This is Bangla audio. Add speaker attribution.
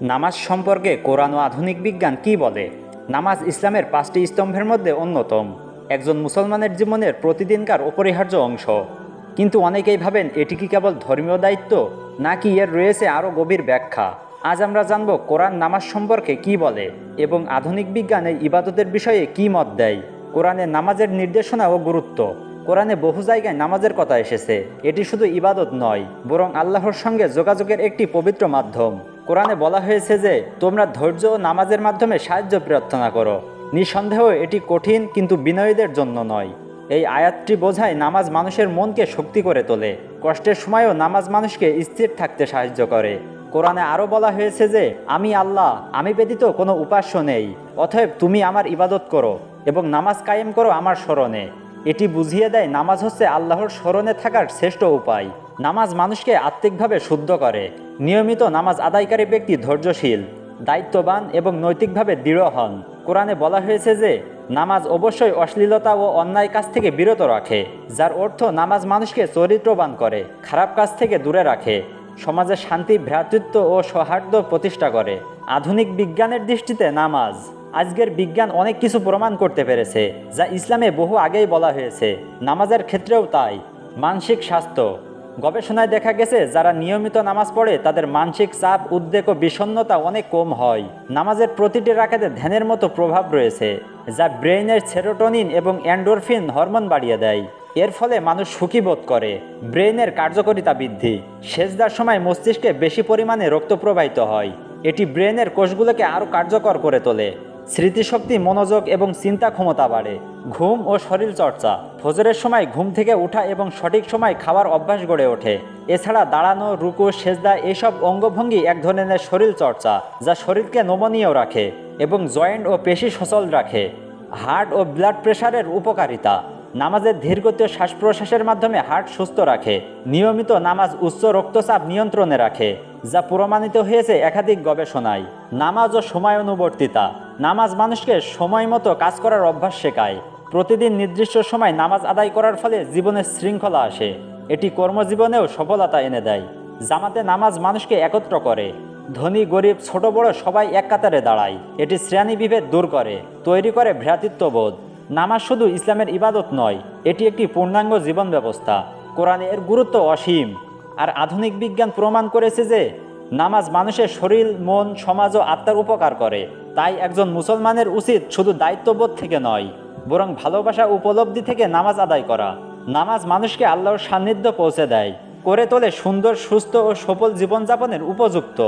Speaker 1: নামাজ সম্পর্কে কোরআন ও আধুনিক বিজ্ঞান কি বলে? নামাজ ইসলামের পাঁচটি স্তম্ভের মধ্যে অন্যতম। একজন মুসলমানের জীবনের প্রতিদিনকার অপরিহার্য অংশ। কিন্তু অনেকেই ভাবেন এটি কি কেবল ধর্মীয় দায়িত্ব, নাকি এর রয়েছে আরও গভীর ব্যাখ্যা? আজ আমরা জানব কোরআন নামাজ সম্পর্কে কি বলে এবং আধুনিক বিজ্ঞান ইবাদতের বিষয়ে কি মত দেয়। কোরআনে নামাজের নির্দেশনা ও গুরুত্ব। কোরআনে বহু জায়গায় নামাজের কথা এসেছে। এটি শুধু ইবাদত নয়, বরং আল্লাহর সঙ্গে যোগাযোগের একটি পবিত্র মাধ্যম। কোরআনে বলা হয়েছে যে, তোমরা ধৈর্য ও নামাজের মাধ্যমে সাহায্য প্রার্থনা করো। নিঃসন্দেহ এটি কঠিন কিন্তু বিনয়ীদের জন্য নয়। এই আয়াতটি বোঝায় নামাজ মানুষের মনকে শক্তি করে তোলে। কষ্টের সময়ও নামাজ মানুষকে স্থির থাকতে সাহায্য করে। কোরআনে আরও বলা হয়েছে যে, আমি আল্লাহ, আমি ব্যতীত কোনো উপাস্য নেই। অতএব তুমি আমার ইবাদত করো এবং নামাজ কায়েম করো আমার স্মরণে। এটি বুঝিয়ে দেয়, নামাজ হচ্ছে আল্লাহর স্মরণে থাকার শ্রেষ্ঠ উপায়। নামাজ মানুষকে আত্মিকভাবে শুদ্ধ করে। নিয়মিত নামাজ আদায়কারী ব্যক্তি ধৈর্যশীল, দায়িত্ববান এবং নৈতিকভাবে দৃঢ় হন। কোরআনে বলা হয়েছে যে, নামাজ অবশ্যই অশ্লীলতা ও অন্যায় কাজ থেকে বিরত রাখে, যার অর্থ নামাজ মানুষকে চরিত্রবান করে, খারাপ কাজ থেকে দূরে রাখে, সমাজে শান্তি, ভ্রাতৃত্ব ও সৌহার্দ্য প্রতিষ্ঠা করে। আধুনিক বিজ্ঞানের দৃষ্টিতে নামাজ আজকের বিজ্ঞান অনেক কিছু প্রমাণ করতে পেরেছে, যা ইসলামে বহু আগেই বলা হয়েছে। নামাজের ক্ষেত্রেও তাই। মানসিক স্বাস্থ্য। গবেষণায় দেখা গেছে, যারা নিয়মিত নামাজ পড়ে, তাদের মানসিক চাপ, উদ্বেগ ও বিষণ্ণতা অনেক কম হয়। নামাজের প্রতিটি রাখাতে ধ্যানের মতো প্রভাব রয়েছে, যা ব্রেইনের সেরোটোনিন এবং অ্যান্ডোরফিন হরমোন বাড়িয়ে দেয়। এর ফলে মানুষ সুখী বোধ করে। ব্রেইনের কার্যকারিতা বৃদ্ধি। সেজদার সময় মস্তিষ্কে বেশি পরিমাণে রক্ত প্রবাহিত হয়। এটি ব্রেনের কোষগুলোকে আরও কার্যকর করে তোলে। স্মৃতিশক্তি, মনোযোগ এবং চিন্তা ক্ষমতা বাড়ে। ঘুম ও শরীর চর্চা। ফজরের সময় ঘুম থেকে ওঠা এবং সঠিক সময় খাওয়ার অভ্যাস গড়ে ওঠে। এছাড়া দাঁড়ানো, রুকু, সেজদা এসব অঙ্গভঙ্গি এক ধরনের শরীর চর্চা, যা শরীরকে নমনীয় রাখে এবং জয়েন্ট ও পেশি সচল রাখে। হার্ট ও ব্লাড প্রেশারের উপকারিতা। নামাজের ধীরগতীয় শ্বাস প্রশ্বাসের মাধ্যমে হার্ট সুস্থ রাখে। নিয়মিত নামাজ উচ্চ রক্তচাপ নিয়ন্ত্রণে রাখে, যা প্রমাণিত হয়েছে একাধিক গবেষণায়। নামাজ ও সময়ানুবর্তিতা নামাজ মানুষকে সময় মতো কাজ করার অভ্যাস শেখায়। প্রতিদিন নির্দিষ্ট সময় নামাজ আদায় করার ফলে জীবনের শৃঙ্খলা আসে। এটি কর্মজীবনেও সফলতা এনে দেয়। জামাতে নামাজ মানুষকে একত্র করে। ধনী, গরিব, ছোট, বড় সবাই এক কাতারে দাঁড়ায়। এটি শ্রেণি বিভেদ দূর করে, তৈরি করে ভ্রাতৃত্ববোধ। নামাজ শুধু ইসলামের ইবাদত নয়, এটি একটি পূর্ণাঙ্গ জীবন ব্যবস্থা কোরআনে এর গুরুত্ব অসীম। আর আধুনিক বিজ্ঞান প্রমাণ করেছে যে, নামাজ মানুষের শরীর, মন, সমাজ ও আত্মার উপকার করে। তাই একজন মুসলমানের উচিত শুধু দায়িত্ববোধ থেকে নয়, বরং ভালোবাসা উপলব্ধি থেকে নামাজ আদায় করা। নামাজ মানুষকে আল্লাহর সান্নিধ্য পৌঁছে দেয়, করে তোলে সুন্দর, সুস্থ ও সফল জীবনযাপনের উপযুক্ত।